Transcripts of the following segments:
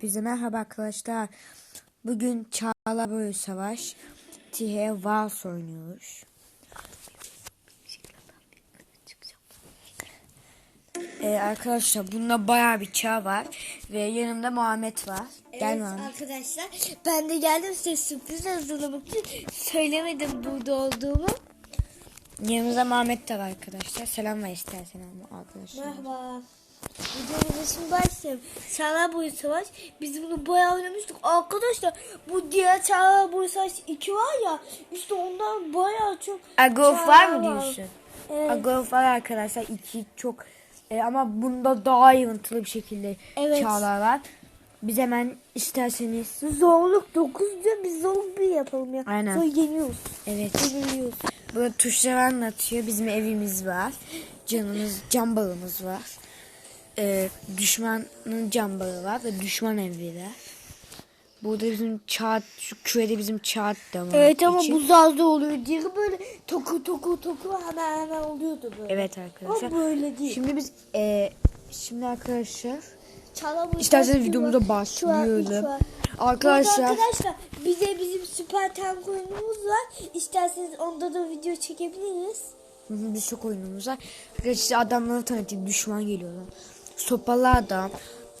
Hepinize merhaba arkadaşlar. Bugün Çağla Boyu Savaş Tihe Vals oynuyoruz. Ee, arkadaşlar bunda bayağı bir çağ var ve yanımda Muhammed var. Gel Evet Muhammed. arkadaşlar ben de geldim size sürpriz hazırlamak için söylemedim burada olduğumu. Yanımızda Muhammed de var arkadaşlar. Selam ver istersen arkadaşlar. Merhaba. Videomuza şimdi başlayalım. Çağlar Boyu Savaş. Biz bunu bayağı oynamıştık. Arkadaşlar bu diğer Çağlar Boyu Savaş 2 var ya işte ondan bayağı çok Agof var mı diyorsun? Evet. Agof var arkadaşlar. iki çok e, ama bunda daha ayrıntılı bir şekilde Evet. çağlar var. Biz hemen isterseniz Zorluk 9 diyor biz zorluk 1 yapalım ya. Aynen. Sonra yeniyoruz. evet Yeniliyoruz. burada tuşları anlatıyor. Bizim evimiz var. Canımız, can bağımız var. E, düşmanın can bağı var ve düşman evleri. Burada bizim çağ, şu kürede bizim çağ da var. Evet ama için. bu zazda oluyor. Diğeri böyle toku toku toku hemen hemen oluyordu böyle. Evet arkadaşlar. Ama böyle değil. Şimdi biz e, şimdi arkadaşlar Boyu İsterseniz videomuza an. Arkadaşlar arkadaşlar bize bizim süper tank oyunumuz var. İsterseniz onda da video çekebiliriz. Hı hı, bir çok oyunumuz var. Arkadaşlar adamları tanıtayım. Düşman geliyorlar. Sopalı adam,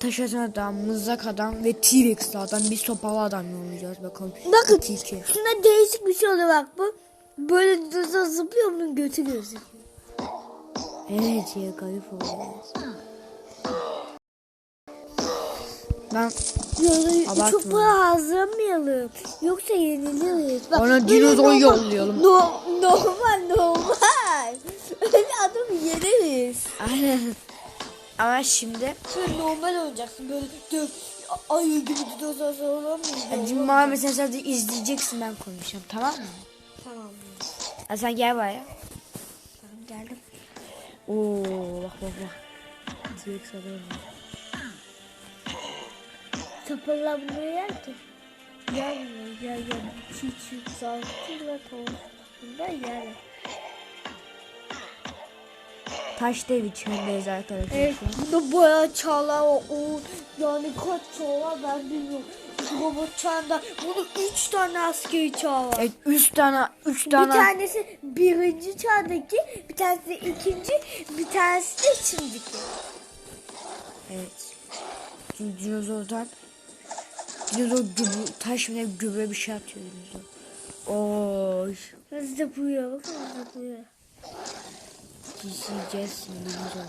taş atan adam, mızrak adam ve T-Rex'li adam. Bir sopalı adam yollayacağız bakalım. Bakın İki. şuna değişik bir şey oluyor bak bu. Böyle zıplıyor bunun götü gözüküyor. Evet ya garip oluyor. Ben Yani çok para hazırlamayalım. Yoksa yeniliriz. Bak, Ona böyle dinozor normal- yollayalım. No, normal normal. Öyle adamı yeneriz. Aynen. Ama şimdi Şöyle normal olacaksın böyle dök. Ayı gibi dinozor Hadi olamayacak. Muhammed sen sadece izleyeceksin ben konuşacağım tamam mı? Tamam. Ha, sen gel buraya. Tamam geldim. Oo bak bak bak. Adam var. Tıpırla bunu yer ki. Gelmiyor gel gel. Çiğ çiğ saltıyla konusunda yer. Taş dev içindeyiz arkadaşlar. Evet bayağı çağlar. O, yani kaç çağ var ben bilmiyorum. Robot çağında bunun üç tane askeri çağ var. Evet, üç tane, üç Bir tane. tanesi birinci çağdaki, bir tanesi ikinci, bir tanesi de şimdiki. Evet. Şimdi dinozordan dinozor gübü, taş ne gübre bir şey atıyor dinozor. Oy. Zıplıyor bakın zıplıyor. Yiyeceğiz şimdi dinozor.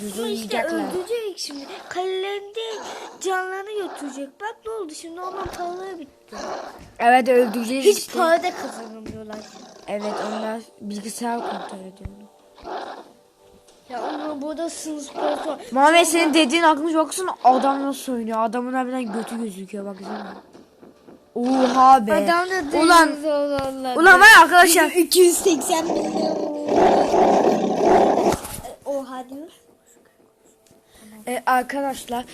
Dinozor Ama işte öldürecek şimdi. Kalelerinde canlarını götürecek. Bak ne oldu şimdi ondan paraları bitti. Evet öldüreceğiz Hiç işte. para da kazanamıyorlar. Evet onlar bilgisayar kontrol ediyor. Ya onun burada sınıf parası var. Muhammed senin dediğin aklıma baksana adam nasıl oynuyor. Adamın harbiden götü gözüküyor baksana. Oha be. Adam da Ulan. Ulan var ya arkadaşlar. 280 milyon. Oha diyor. E, arkadaşlar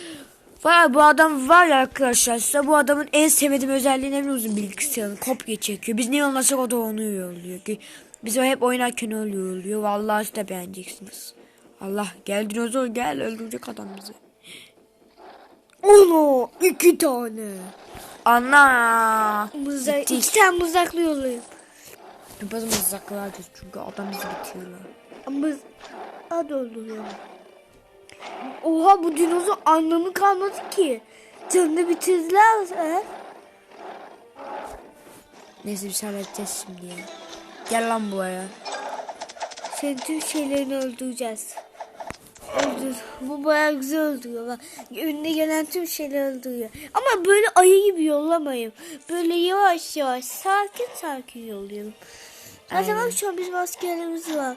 var bu adam var ya arkadaşlar size bu adamın en sevmediğim özelliği ne biliyor musun bilgisayarın kopya çekiyor. Biz ne yollasak o da onu yolluyor ki. Biz o hep oynarken öyle yolluyor. Vallahi siz de beğeneceksiniz. Allah gel dinozor gel öldürecek adam bizi. Onu iki tane. Ana. Mızrak, Bitti. iki tane mızraklı yollayayım. Biz mızraklarız çünkü adam bizi bitiyorlar. Ama hadi öldürüyorum. Oha bu dinozor anlamı kalmadı ki. Canını bitirdiler. He? Neyse biz halledeceğiz şimdi ya. Gel lan buraya. Senin tüm şeylerini öldüreceğiz. Öldür. Bu bayağı güzel öldürüyor. Bak, önüne gelen tüm şeyleri öldürüyor. Ama böyle ayı gibi yollamayın. Böyle yavaş yavaş sakin sakin yollayalım. Zaten bak şu an bizim askerlerimiz var.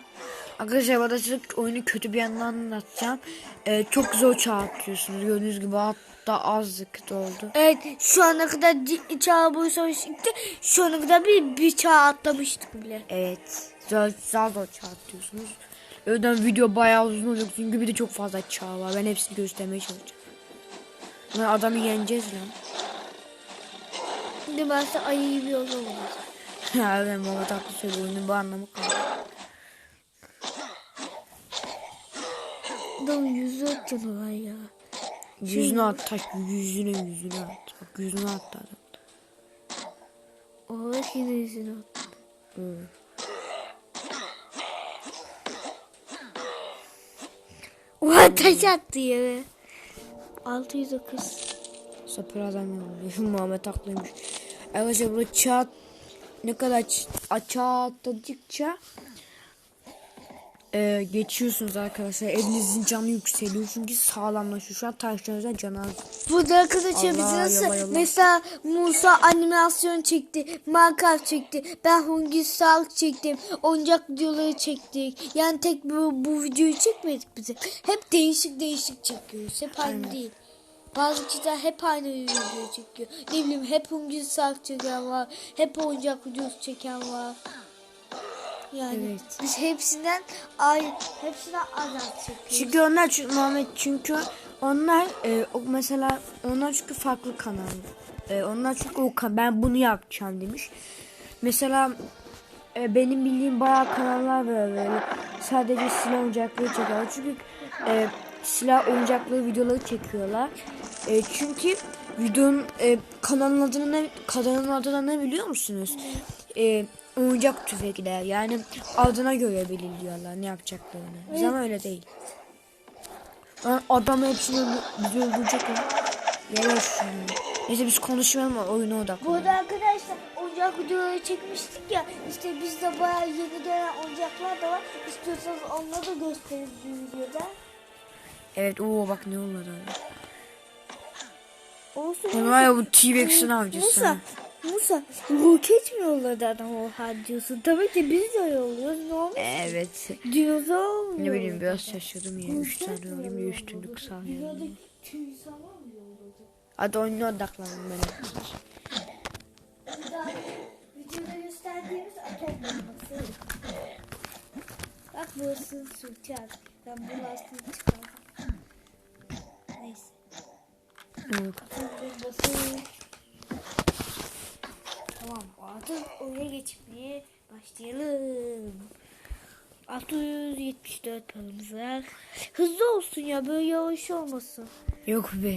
Arkadaşlar de size oyunu kötü bir yandan anlatacağım. Ee, çok zor çağ atlıyorsunuz. Gördüğünüz gibi hatta azlık oldu. Evet şu ana kadar çağ boyu savaş gitti. Şu ana kadar bir, bir çağ atlamıştık bile. Evet. Zor, zor çağ atlıyorsunuz. O yüzden video bayağı uzun olacak çünkü bir de çok fazla çağ var. Ben hepsini göstermeye çalışacağım. Lan adamı yeneceğiz lan. Şimdi ben size ayı gibi yollamayacağım. Ya ben baba tatlı söylüyor. Oyunun bu anlamı kaldı. Adam yüzü var ya. Yüzüne at taş yüzüne yüzüne at. Bak yüzüne attı adam. Oha yine yüzüne attı. Hı. Oha taş attı yere. 609. Sapır adam yanılıyor. Muhammed haklıymış. Arkadaşlar burada çat ne kadar atladıkça e, geçiyorsunuz arkadaşlar. Elinizin canı yükseliyor çünkü sağlamlaşıyor. Şu an taşlarınızdan canı az. Burada arkadaşlar biz nasıl yolla, yolla. mesela Musa animasyon çekti, Minecraft çekti, ben Hungi Sağlık çektim, oyuncak videoları çektik. Yani tek bu, bu videoyu çekmedik bize. Hep değişik değişik çekiyoruz. Hep aynı değil. Bazı kişiler hep aynı videoyu çekiyor. Ne bileyim hep Hungi Sağlık çeken var. Hep oyuncak videosu çeken var. Yani Evet. biz hepsinden ay hepsinden az az çekiyoruz. Çünkü onlar çünkü Muhammed çünkü onlar e, o mesela onlar çünkü farklı kanal. E, onlar çünkü o kan- ben bunu yapacağım demiş. Mesela e, benim bildiğim bayağı kanallar var böyle. Sadece silah oyuncakları çekiyorlar. Çünkü e, silah oyuncakları videoları çekiyorlar. E, çünkü videonun e, kanalın adını ne, kanalın adını ne biliyor musunuz? E, oyuncak tüfekler. Yani adına göre belirliyorlar ne yapacaklarını. Biz ama öyle değil. Lan adam hepsini bizi öldürecek ya. Yavaş şunu. Neyse biz konuşmayalım oyuna Bu odaklanalım. arada arkadaşlar oyuncak videoları çekmiştik ya işte bizde bayağı yeni gelen oyuncaklar da var. İstiyorsanız onları da gösteririz videoda. Evet o bak ne öyle. Olsun. Lan var ya bu T-Rex'in avcısı. Musa, Musa roket mi yolladı adam o diyorsun. Tabii ki biz de yolluyoruz. Ne olmuş? Evet. Dinozor mu Ne bileyim biraz şaşırdım ya. Üç tane olayım ya insanlar mı yolladı? Hadi oyuna odaklanalım ben. Videoda gösterdiğimiz atom bombası. Bak burası sürtüyor. Ben bu lastiği çıkardım. Neyse. Evet. Artık oyuna geçmeye başlayalım. 674 paramız var. Hızlı olsun ya böyle yavaş olmasın. Yok be.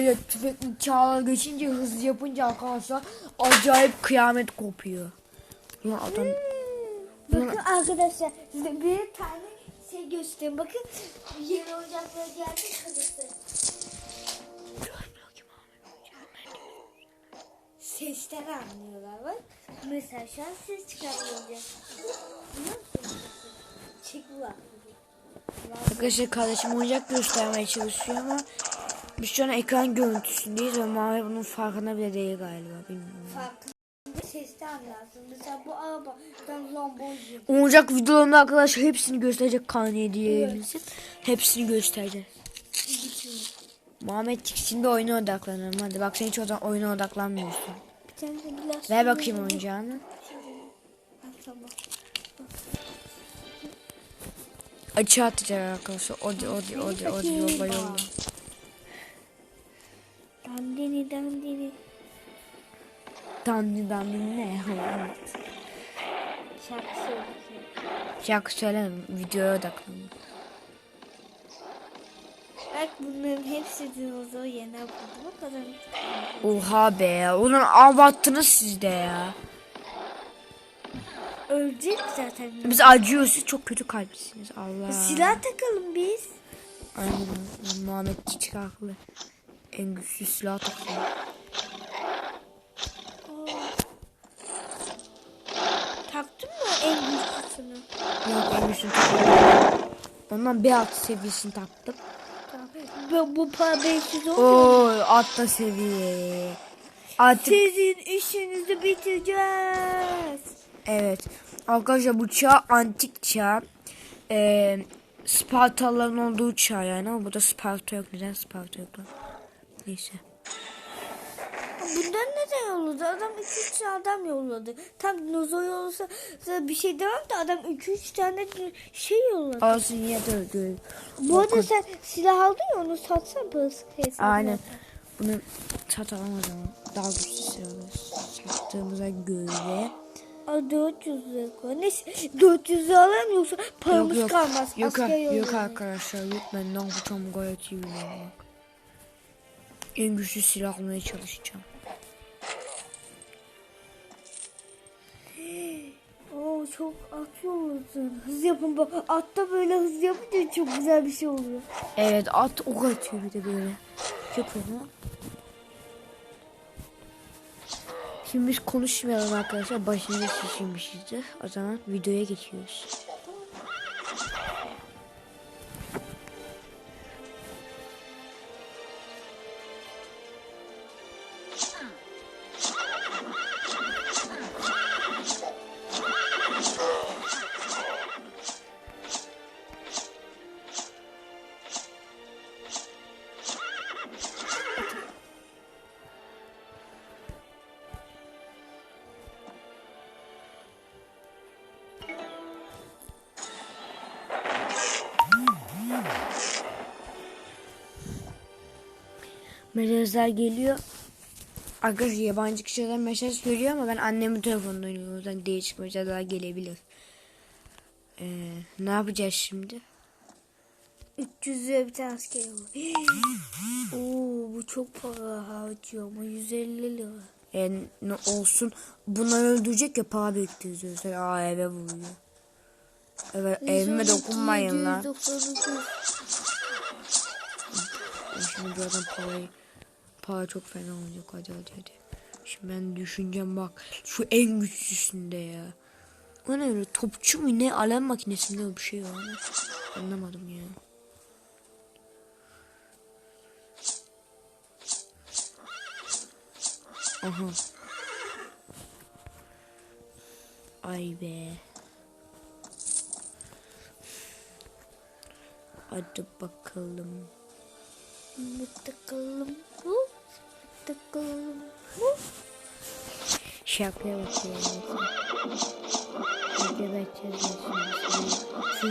Ya tüfekli çağlar geçince hızlı yapınca arkadaşlar acayip kıyamet kopuyor. Lan adam Bakın arkadaşlar size bir tane şey göstereyim. Bakın yeni oyuncaklar geldi kalısı. Sesten anlıyorlar bak. Mesela şu an ses? Çek bu bak. Arkadaşlar kardeşim oyuncak göstermeye çalışıyor ama biz şu an ekran görüntüsündeyiz ve Mavi bunun farkında bile değil galiba bilmiyorum. Farklı sesten anlarsın. Mesela bu arabadan Lamborghini. Oyuncak videolarında arkadaşlar hepsini gösterecek Kanye diyebilirsin. Hepsini göstereceğiz. Muhammed şimdi oyuna odaklanalım hadi bak sen hiç oda- oyuna odaklanmıyorsun. De biraz Ver bakayım oyuncağını. Tamam. Açığa atacak arkadaşlar. Odi odi odi odi yolla yolla. Dandini dandini. Dandini dandini ne? Şarkı söylüyor. Şarkı söyleme videoya odaklanın. Bak bunların hepsi dinozor yerine buldu. O kadar. Oha be. Ulan abarttınız siz de ya. Ölecek zaten. Biz acıyoruz siz çok kötü kalplisiniz. Allah. Silah takalım biz. Aynen. Muhammed Çiçek haklı. En güçlü silah takıyor. Taktın mı en güçlüsünü? Yok en güçlü takıyor. Ondan bir alt seviyesini taktım. Bu, bu para 500 oldu. Oo atla seviye. Artık Sizin işinizi bitireceğiz. evet. Arkadaşlar bu çağ antik çağ. Ee, Spartalıların olduğu çağ yani ama burada Sparta yok. Neden Sparta yok lan? Neyse. Bundan neden yolladı? Adam 2-3 tane adam yolladı. Tam dinozor yollasa bir şey demem de adam 2-3 tane şey yolladı. Yine de öldü. Bu arada sen silah aldın ya onu satsan parası hesabına. Aynen. Bunu sat alamaz ama. Daha güçlü silahlar sattığımıza göre. Aa, 400 lira koy. Neyse 400 lira alayım yoksa paramız yok yok. kalmaz. Yok, yok yollayalım. arkadaşlar yok ben ne yapacağım gayet iyi biliyorum. En güçlü silah almaya çalışacağım. Oo çok atıyor musun? Hız yapın. Atta böyle hız yapınca çok güzel bir şey oluyor. Evet at ok atıyor bir de böyle. Çok fena. Şimdi biz konuşmayalım arkadaşlar. Başımıza şişirmişizdir. O zaman videoya geçiyoruz. Mesajlar geliyor. Arkadaşlar yabancı kişilerden mesaj geliyor ama ben annemin telefonunda oynuyorum. O yüzden değişik mesajlar gelebilir. Ee, ne yapacağız şimdi? 300 lira bir tane asker var. Oo bu çok para harcıyor ama 150 lira. E, ne olsun bunları öldürecek ya para biriktiriyoruz. Aa eve vuruyor. Evet evime dokunmayın lan. 799. Şimdi zaten parayı para çok fena olacak hadi hadi hadi. Şimdi ben düşüneceğim bak şu en güçlüsünde ya. O ne öyle topçu mu ne alarm makinesinde bir şey var ama anlamadım ya. Aha. Ay be. Hadi bakalım. Mıtıkalım bu. Şapkaya bakıyorum. Geberteceğiz. Şu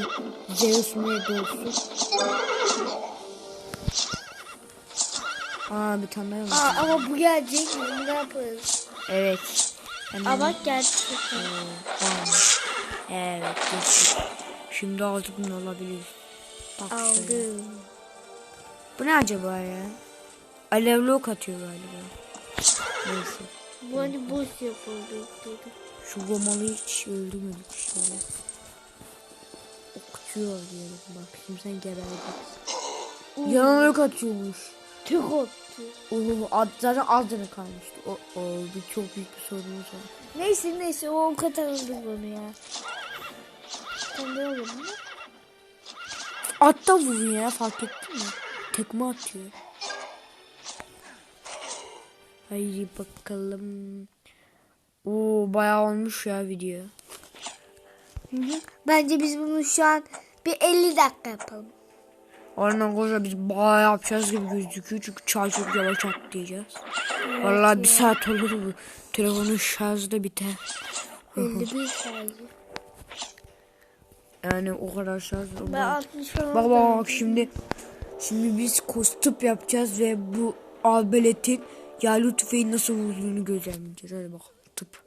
Zeus neydi olsun? Aa bir tane var. Aa, ama bu gelecek. Bunu ne yaparız? Evet. Hemen- Aa bak geldi. Tamam. Evet. geçtik. Şimdi artık bunu alabiliriz. Bak şöyle. Aldım. Bu ne acaba ya? Alevli ok atıyor galiba. Neyse. Bu hani boş yapıldı. dedi. Şu Romalı hiç öldürmedik şöyle. Okutuyor diyelim bak. Şimdi sen geberdin. Yanan ok atıyormuş. Tek attı. Oo, ad, zaten az canı kalmıştı. O, o, bir çok büyük bir sorunumuz var. Neyse neyse o on kat aldık onu ya. Sen de olur mu? At da vuruyor ya fark ettin mi? Tekme atıyor. Haydi bakalım. Oo bayağı olmuş ya video. Bence biz bunu şu an bir 50 dakika yapalım. Aynen koca biz bayağı yapacağız gibi gözüküyor çünkü çay çok yavaş atlayacağız. Vallahi bir saat olur bu. Telefonun şarjı da biter. 51 sadece. Yani o kadar şarj Ben olmaz. 60 falan. Bak bak şimdi şimdi biz kostüm yapacağız ve bu albeletin yaylı tüfeğin nasıl vurduğunu gözlemleyeceğiz. Hadi bak tıp.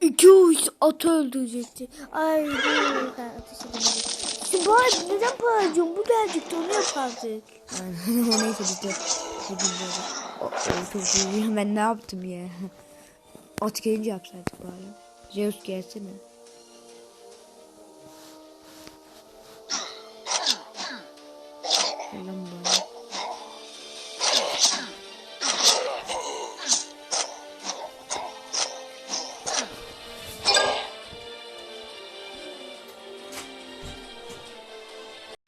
İki uç atı öldürecekti. Ay ben ateş edemedim. Neden para harcıyorsun? Bu gelecekti onu yapardık. Aynen o neyse biz. Ben ne yaptım ya? At gelince yapsaydık bari. Zeus gelsene.